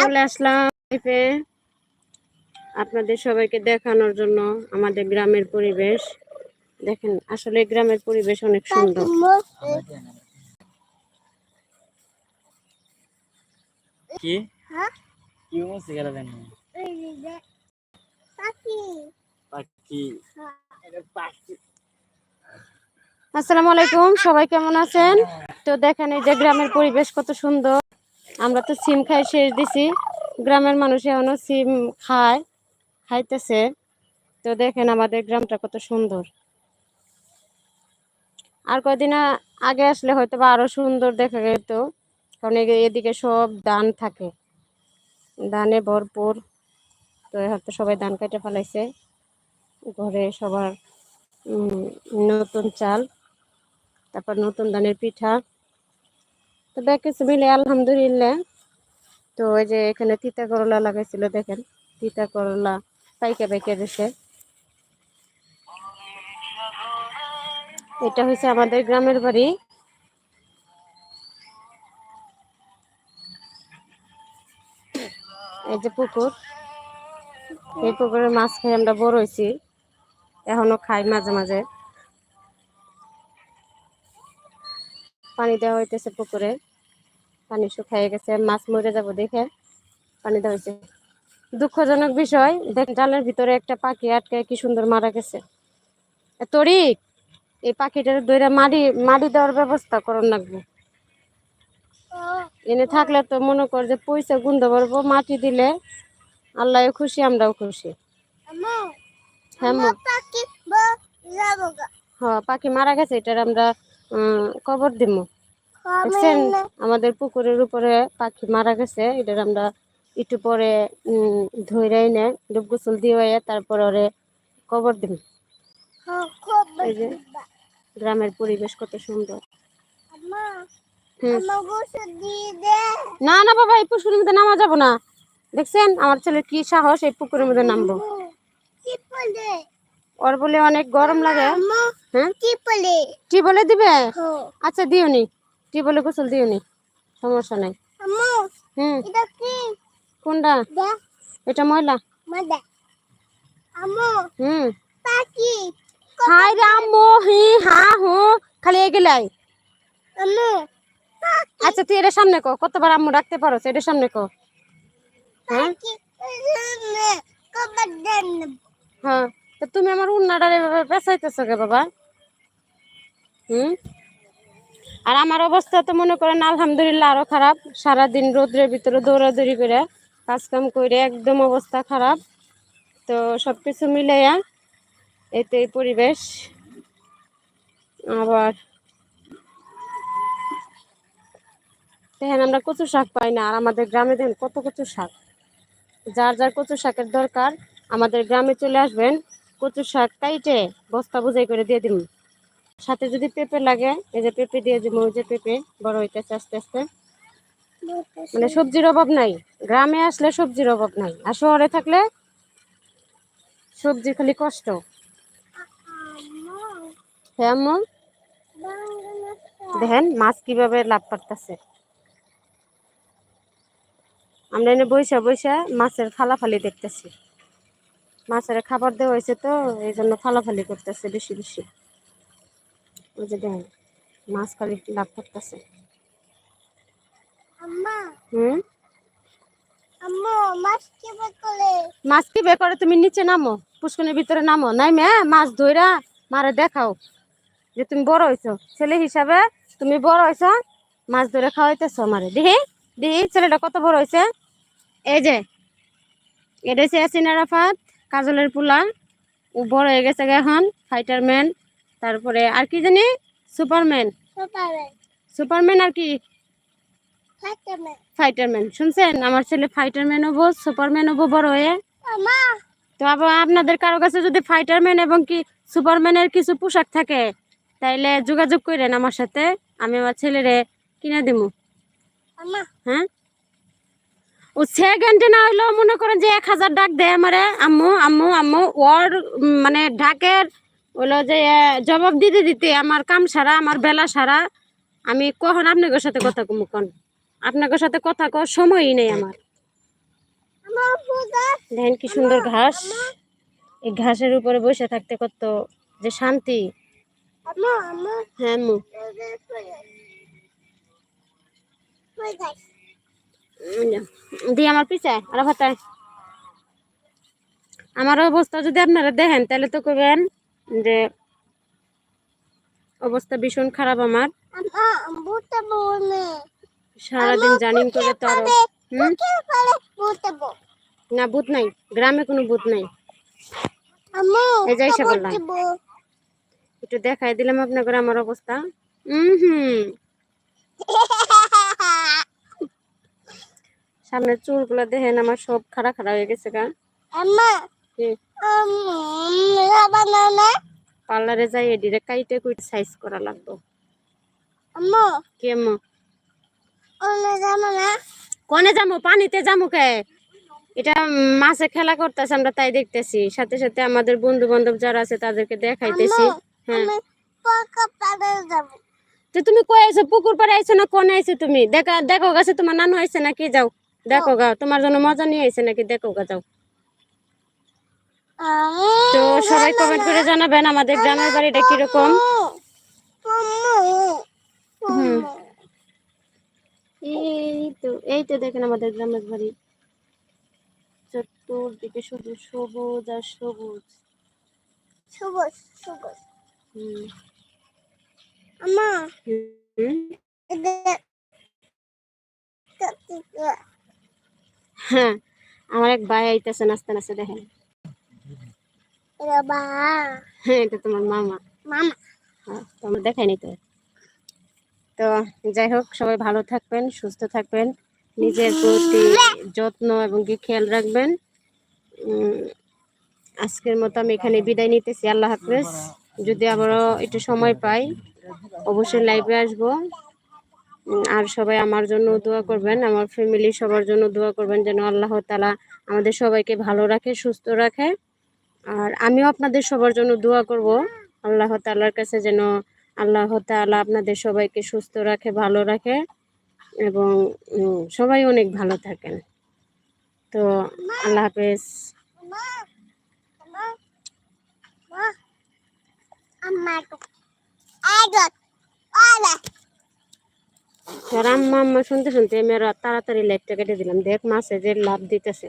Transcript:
চলে আসলাম লাইফে আপনাদের সবাইকে দেখানোর জন্য আমাদের গ্রামের পরিবেশ। দেখেন আসলে গ্রামের পরিবেশ অনেক সুন্দর। কি? হ্যাঁ? কি গেল এটা পাখি। আসসালামু আলাইকুম সবাই কেমন আছেন? তো দেখেন এই যে গ্রামের পরিবেশ কত সুন্দর। আমরা তো সিম খাই, শেষ দিছি। গ্রামের মানুষ এখনও সিম খায়, খাইতেছে। তো দেখেন আমাদের গ্রামটা কত সুন্দর। আর কয়দিন আ- আগে আসলে হয়তো বা আরও সুন্দর দেখা যেত, কারণ এদিকে সব ধান থাকে। ধানে ভরপুর, তো হয়তো সবাই ধান কেটে ফেলাইছে। ঘরে সবার নতুন চাল, তারপর নতুন ধানের পিঠা। তো মিলে আলহামদুলিল্লাহ। তো ওই যে এখানে তিতা করলা লাগাইছিল, দেখেন। তিতা করলা পাইকে পাইকে দিছে। এটা হচ্ছে আমাদের গ্রামের বাড়ি। এই যে পুকুর। এই পুকুরে মাছ খাই আমরা বড় হয়েছি এখনও খাই মাঝে মাঝে। পানি দেওয়া হইতেছে পুকুরে। পানি শুকাই গেছে মাছ মরে যাব দেখে পানি দেওয়া দুঃখজনক বিষয় দেখ জালের ভিতরে একটা পাখি আটকে কি সুন্দর মারা গেছে। তরিক এই পাখিটার দইরা মাটি মাটি দেওয়ার ব্যবস্থা করন লাগবে। এনে থাকলে তো মনে কর যে পয়সা গুনতে পারব মাটি দিলে আল্লাহ খুশি আমরাও খুশি। হ্যাঁ হ্যাঁ পাখি মারা গেছে এটার আমরা কবর দিব দেখছেন? আমাদের পুকুরের উপরে পাখি মারা গেছে। এটার আমরা একটু পরে উম, ধইরাই নে ডুব গোসল দিয়ে তারপর ওরে কবর দিব এই যে গ্রামের পরিবেশ কত সুন্দর। না না বাবা এই পুকুরের মধ্যে নামা যাব না। দেখছেন? আমার ছেলের কি সাহস এই পুকুরের মধ্যে নামবো। ওর বলে অনেক গরম লাগে। হ্যাঁ? টি বলে দিবে? আচ্ছা দিওনি। টি বলে গোসল দিওনি সমস্যা নাই। হুম। কোনটা? এটা? ময়লা। হুম। হাই রে আম্মু হি হা হু খালি এগেলাই। আচ্ছা তুই এটা সামনে কো কতবার আম্মু রাখতে পারো এটা সামনে কো? হ্যাঁ হ্যাঁ তুমি আমার উন্নাটার এভাবে পেঁচাইতেছো কে বাবা? হুম? আর আমার অবস্থা তো মনে করেন আলহামদুলিল্লাহ আরও খারাপ। সারাদিন রোদ্রের ভিতরে দৌড়াদৌড়ি করে কাজ কাম করে একদম অবস্থা খারাপ। তো সব কিছু মিলাইয়া এতে পরিবেশ। আবার দেখেন আমরা কচু শাক পাই না, আর আমাদের গ্রামে দেখেন কত কচু শাক। যার যার কচু শাকের দরকার, আমাদের গ্রামে চলে আসবেন, কচু শাক কাইটে বস্তা বুঝাই করে দিয়ে দিন সাথে যদি পেঁপে লাগে, এই যে পেঁপে দিয়ে যে যে পেঁপে, বড় হইতেছে আস্তে আস্তে। মানে সবজির অভাব নাই। গ্রামে আসলে সবজির অভাব নাই। আর শহরে থাকলে সবজির খালি কষ্ট। হ্যাঁ? দেখেন, মাছ কীভাবে লাভ পারতেছে। আমরা এনে বৈশা বৈশা মাছের ফালাফালি দেখতেছি। মাছের খাবার দেওয়া হয়েছে তো, এই জন্য ফালাফালি করতেছে বেশি বেশি। ওই যে দেখেন মাছ খালি লাভ করতেছে মাছ কি বে করে? তুমি নিচে নামো পুষ্কনের ভিতরে নামো। নাই মে মাছ ধইরা মারে দেখাও যে তুমি বড় হইছো। ছেলে হিসাবে তুমি বড় হইছো মাছ ধরে খাওয়াইতেছো মারে দিহি দিহি ছেলেটা কত বড় হয়েছে এই যে এটা হচ্ছে ইয়াসিন আরাফাত কাজলের পোলা। ও বড় হয়ে গেছে গে এখন ফাইটার ম্যান তারপরে আর কি জানি? সুপারম্যান। সুপারম্যান। আর কি? ফাইটারম্যান। শুনছেন? আমার ছেলে ফাইটার ম্যান হব সুপারম্যান হব বড় হয়ে। তো আবার আপনাদের কারও কাছে যদি ফাইটারম্যান এবং কি সুপারম্যানের কিছু পোশাক থাকে তাইলে যোগাযোগ করেন আমার সাথে। আমি আমার ছেলেরে কিনে দিব হ্যাঁ? ও সেকেন্ডে না হইলেও মনে করেন যে এক হাজার ডাক দেয় আমারে। আম্মু আম্মু আম্মু। ওর মানে ডাকের হলো যে জবাব দিতে দিতে আমার কাম সারা, আমার বেলা সারা। আমি কখন আপনাদের সাথে কথা কমু কন? আপনাদের সাথে কথা কর সময়ই নেই আমার। দেখেন কি সুন্দর ঘাস। এই ঘাসের উপরে বসে থাকতে কত যে শান্তি। হ্যাঁ দি আমার পিছে, আর ভাতায় আমার অবস্থা যদি আপনারা দেখেন, তাহলে তো করবেন যে অবস্থা ভীষণ খারাপ আমার। সারাদিন জার্নিং করে তো না বুথ নাই। গ্রামে কোনো বুথ নাই। বললাম। একটু দেখাই দিলাম আপনাকে আমার অবস্থা। হুম হুম সামনের চুলগুলো দেখেন, আমার সব খাড়া খাড়া হয়ে গেছে গা? পার্লারে যাই এডিরে কাইটে কুইটে সাইজ করা লাগতো কেমন কনে যাব পানিতে যাব কে? এটা মাছে খেলা করতেছে আমরা তাই দেখতেছি। সাথে সাথে আমাদের বন্ধু বান্ধব যারা আছে তাদেরকে দেখাইতেছি। হ্যাঁ। তো তুমি কই আইছো? পুকুর পাড়ে আইছো না কোনে আইছো তুমি? দেখা দেখো গাছে তোমার নানু আইছে নাকি? যাও। দেখো গা তোমার জন্য মজা নিয়ে আইছে নাকি? দেখো গা যাও। তো সবাই কমেন্ট করে জানাবেন আমাদের গ্রামের বাড়িটা কীরকম। এই তো এই তো দেখেন আমাদের গ্রামের বাড়ি। চতুর্দিকে শুধু সবুজ আর সবুজ। সবুজ সবুজ। হুম। আমা। হ্যাঁ আমার এক ভাই আইতেছে নাচতে নাচতে দেখেন। হ্যাঁ এটা তোমার মামা। মামা। হ্যাঁ, তো দেখাইনি তো। তো যাই হোক সবাই ভালো থাকবেন সুস্থ থাকবেন নিজের প্রতি যত্ন এবং কি খেয়াল রাখবেন। আজকের মতো আমি এখানে বিদায় নিতেছি আল্লাহ হাফেজ। যদি আবারও একটু সময় পাই অবশ্যই লাইভে আসব। আর সবাই আমার জন্য দোয়া করবেন আমার ফ্যামিলি সবার জন্য দোয়া করবেন যেন আল্লাহ তালা আমাদের সবাইকে ভালো রাখে সুস্থ রাখে। আর আমিও আপনাদের সবার জন্য দোয়া করব। আল্লাহ তাআলার কাছে যেন আল্লাহ তাআলা আপনাদের সবাইকে সুস্থ রাখে, ভালো রাখে এবং সবাই অনেক ভালো থাকেন। তো আল্লাহ হাফেজ। আম্মা আম্মা শুনতে শুনতে আমি আর তাড়াতাড়ি লাইটটা কেটে দিলাম। দেখ, মাসে যে লাভ দিতেছে।